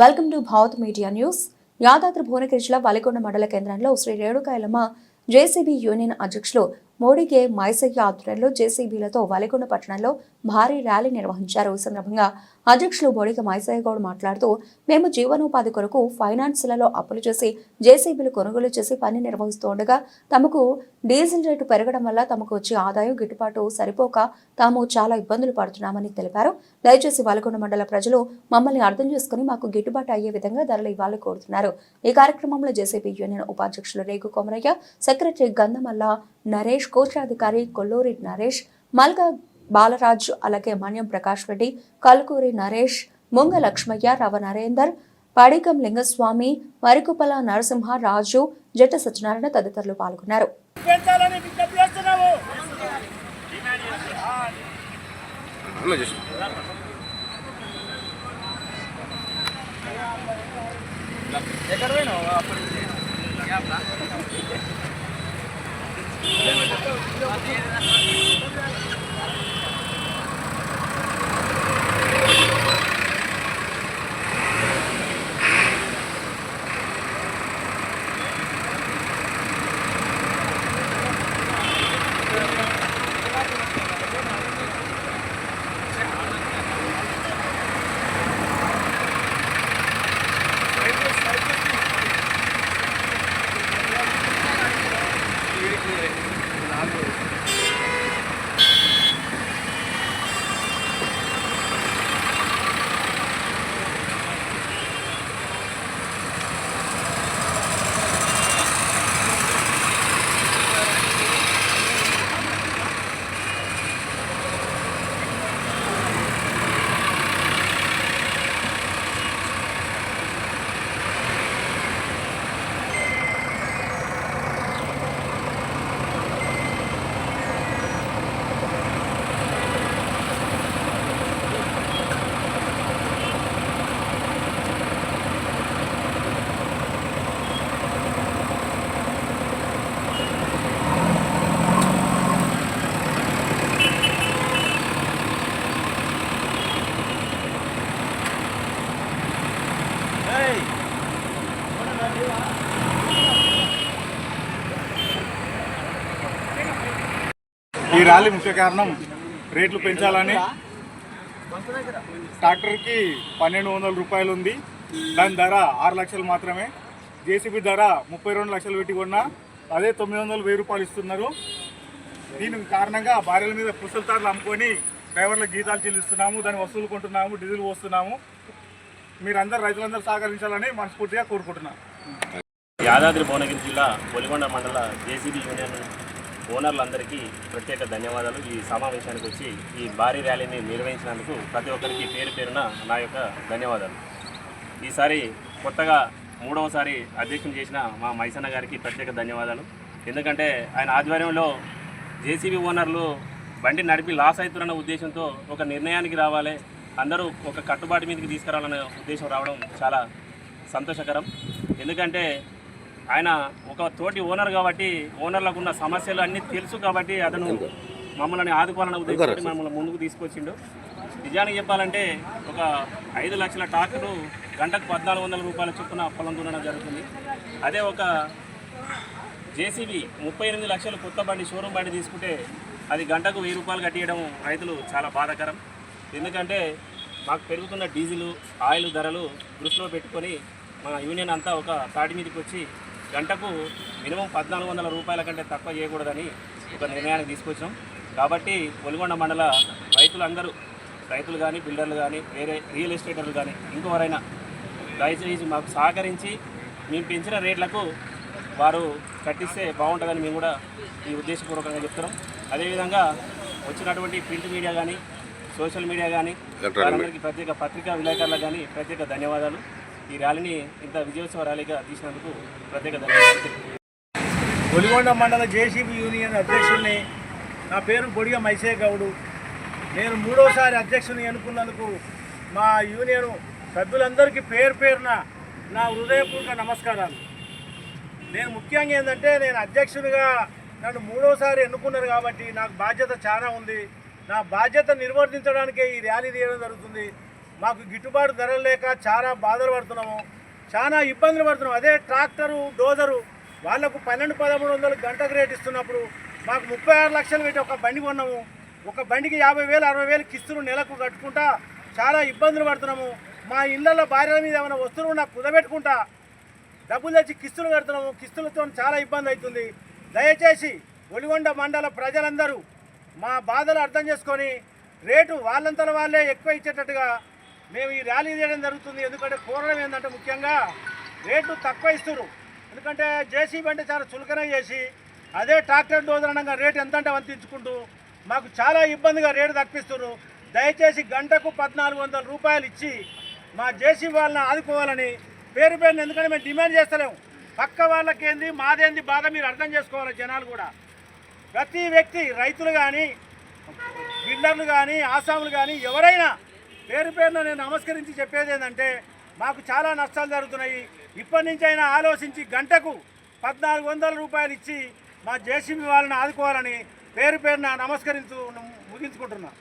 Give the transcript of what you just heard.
Welcome to Bharat media news. Yadadri Bhuvanagiri జిల్లా వలిగొండ మండల కేంద్రంలో శ్రీ రేణుకాయలమ్మ జేసీబీ యూనియన్ అధ్యక్షులు మోడీకే మైసయ్య ఆధ్వర్యంలో జేసీబీలతో వలిగొండ పట్టణంలో భారీ ర్యాలీ నిర్వహించారు. ఈ సందర్భంగా అధ్యక్షులు బొడిగ మైసయ్య గౌడ్ మాట్లాడుతూ మేము జీవనోపాధి కొరకు ఫైనాన్స్లలో అప్పులు చేసి జేసీబీలు కొనుగోలు చేసి పని నిర్వహిస్తుండగా తమకు డీజిల్ రేటు పెరగడం వల్ల తమకు వచ్చే ఆదాయం గిట్టుబాటు సరిపోక తాము చాలా ఇబ్బందులు పడుతున్నామని తెలిపారు. దయచేసి వలకొండ మండల ప్రజలు మమ్మల్ని అర్థం చేసుకుని మాకు గిట్టుబాటు అయ్యే విధంగా ధరలు ఇవ్వాలని కోరుతున్నారు. ఈ కార్యక్రమంలో జేసీబీ యూనియన్ ఉపాధ్యక్షులు రేగు కొమరయ్య సెక్రటరీ గంధమల్ల నరేష్ కోశాధికారి కొల్లూరి నరేష్ మల్గా బాలరాజు అలాగే మన్యం ప్రకాష్ రెడ్డి కల్కూరి నరేష్ ముంగ లక్ష్మయ్య రవ నరేందర్ పడికం లింగస్వామి వరికుపల నరసింహ రాజు జట్ట సత్యనారాయణ తదితరులు పాల్గొన్నారు. ఎక్కడ ర్యాలీ ముఖ్య కారణం రేట్లు పెంచాలని. ట్రాక్టర్కి పన్నెండు వందల రూపాయలు ఉంది. దాని ధర ఆరు లక్షలు మాత్రమే. జేసీబీ ధర ముప్పై రెండు లక్షలు పెట్టి కొన్నా అదే తొమ్మిది వందలు వెయ్యి రూపాయలు ఇస్తున్నారు. దీనికి కారణంగా భార్యల మీద పుస్తకాలు అమ్ముకొని డ్రైవర్లకు గీతాలు చెల్లిస్తున్నాము దాని వస్తువులు కొంటున్నాము డీజిల్ పోస్తున్నాము. మీరందరూ రైతులందరూ సహకరించాలని మనస్ఫూర్తిగా కోరుకుంటున్నాను. యాదాద్రి భువనగిరి జిల్లా పొలిగొండ మండల జేసీబీ యూనియన్ ఓనర్లందరికీ ప్రత్యేక ధన్యవాదాలు. ఈ సమావేశానికి వచ్చి ఈ భారీ ర్యాలీని నిర్వహించినందుకు ప్రతి ఒక్కరికి పేరు పేరున నా యొక్క ధన్యవాదాలు. ఈసారి కొత్తగా మూడవసారి అధ్యక్షం చేసిన మా మైసన్న గారికి ప్రత్యేక ధన్యవాదాలు. ఎందుకంటే ఆయన ఆధ్వర్యంలో జేసీబీ ఓనర్లు బండి నడిపి లాస్ అవుతున్న ఉద్దేశంతో ఒక నిర్ణయానికి రావాలి. అందరూ ఒక కట్టుబాటు మీదకి తీసుకురావాలనే ఉద్దేశం రావడం చాలా సంతోషకరం. ఎందుకంటే ఆయన ఒక తోటి ఓనర్ కాబట్టి ఓనర్లకు ఉన్న సమస్యలు అన్నీ తెలుసు కాబట్టి అతను మమ్మల్ని ఆదుకోవాలనే ఉద్దేశంతో మమ్మల్ని ముందుకు తీసుకొచ్చిండు. నిజానికి చెప్పాలంటే ఒక ఐదు లక్షల ట్రాక్టరు గంటకు పద్నాలుగు వందల రూపాయల చొప్పున పొలం దున్నడం జరుగుతుంది. అదే ఒక జేసీబీ ముప్పై ఎనిమిది లక్షలు కొత్త బండి షోరూమ్ బండి తీసుకుంటే అది గంటకు వెయ్యి రూపాయలు కట్టియడం రైతులు చాలా బాధాకరం. ఎందుకంటే మాకు పెరుగుతున్న డీజిల్ ఆయిల్ ధరలు దృష్టిలో పెట్టుకొని మా యూనియన్ అంతా ఒక తాటి మీదకి వచ్చి గంటకు మినిమం పద్నాలుగు వందల రూపాయల కంటే తక్కువ చేయకూడదని ఒక నిర్ణయానికి తీసుకొచ్చాం. కాబట్టి ఒలిగొండ మండల రైతులందరూ రైతులు కానీ బిల్డర్లు కానీ వేరే రియల్ ఎస్టేటర్లు కానీ ఇంకెవరైనా దయచేసి మాకు సహకరించి మేము పెంచిన రేట్లకు వారు కట్టిస్తే బాగుంటుందని మేము కూడా ఈ ఉద్దేశపూర్వకంగా చెప్తున్నాం. అదేవిధంగా వచ్చినటువంటి ప్రింట్ మీడియా కానీ సోషల్ మీడియా కానీ వారందరికీ ప్రత్యేక పత్రికా విలేకరులకు కానీ ప్రత్యేక ధన్యవాదాలు. ఈ ర్యాలీని ఇంత విజయోత్సవ ర్యాలీగా తీసినందుకు ప్రత్యేక ధన్యవాదాలు. ఒలిగొండ మండల జేసీబీ యూనియన్ అధ్యక్షుడిని నా పేరు బొడిగ మైసే గౌడు. నేను మూడోసారి అధ్యక్షుని ఎన్నుకున్నందుకు మా యూనియన్ సభ్యులందరికీ పేరు పేరున నా హృదయపూర్వక నమస్కారాలు. నేను ముఖ్యంగా ఏంటంటే నేను అధ్యక్షునిగా నన్ను మూడోసారి ఎన్నుకున్నారు కాబట్టి నాకు బాధ్యత చాలా ఉంది. నా బాధ్యత నిర్వర్తించడానికే ఈ ర్యాలీ తీయడం జరుగుతుంది. మాకు గిట్టుబాటు ధరలు లేక చాలా బాధలు పడుతున్నాము. చాలా ఇబ్బందులు పడుతున్నాం అదే ట్రాక్టరు డోజరు వాళ్ళకు పన్నెండు పదమూడు వందలు గంటకు రేట్ ఇస్తున్నప్పుడు మాకు ముప్పై ఆరు లక్షలు పెట్టి ఒక బండి కొన్నాము. ఒక బండికి యాభై వేలు అరవై వేలు కిస్తులు నెలకు కట్టుకుంటా చాలా ఇబ్బందులు పడుతున్నాము. మా ఇళ్ళల్లో భార్యల మీద ఏమైనా వస్తువులు ఉన్నా కుదబెట్టుకుంటా డబ్బులు తెచ్చి కిస్తులు కడుతున్నాము. కిస్తులతో చాలా ఇబ్బంది అవుతుంది. దయచేసి ఒలిగొండ మండల ప్రజలందరూ మా బాధలు అర్థం చేసుకొని రేటు వాళ్ళంతల వాళ్ళే ఎక్కువ ఇచ్చేటట్టుగా మేము ఈ ర్యాలీ చేయడం జరుగుతుంది. ఎందుకంటే కోరడం ఏంటంటే ముఖ్యంగా రేటు తక్కువ ఇస్తున్నారు ఎందుకంటే జేసీబీ అంటే చాలా చులకన చేసి అదే ట్రాక్టర్ డోదరణంగా రేటు ఎంత అంటే మాకు చాలా ఇబ్బందిగా రేటు తప్పిస్తున్నారు దయచేసి గంటకు పద్నాలుగు వందల రూపాయలు ఇచ్చి మా జేసీ వాళ్ళని ఆదుకోవాలని పేరు పేరుని ఎందుకంటే మేము డిమాండ్ చేస్తలేము. పక్క వాళ్ళకేంది మాదేంది బాధ మీరు అర్థం చేసుకోవాలి జనాలు కూడా. ప్రతి వ్యక్తి రైతులు కానీ బిల్డర్లు కానీ ఆసాములు కానీ ఎవరైనా పేరు పేరున నేను నమస్కరించి చెప్పేది ఏంటంటే మాకు చాలా నష్టాలు జరుగుతున్నాయి. ఇప్పటి నుంచి అయినా ఆలోచించి గంటకు పద్నాలుగు వందల రూపాయలు ఇచ్చి మా జేసీబీ వాళ్ళని ఆదుకోవాలని పేరు పేరున నమస్కరించు ముగించుకుంటున్నాను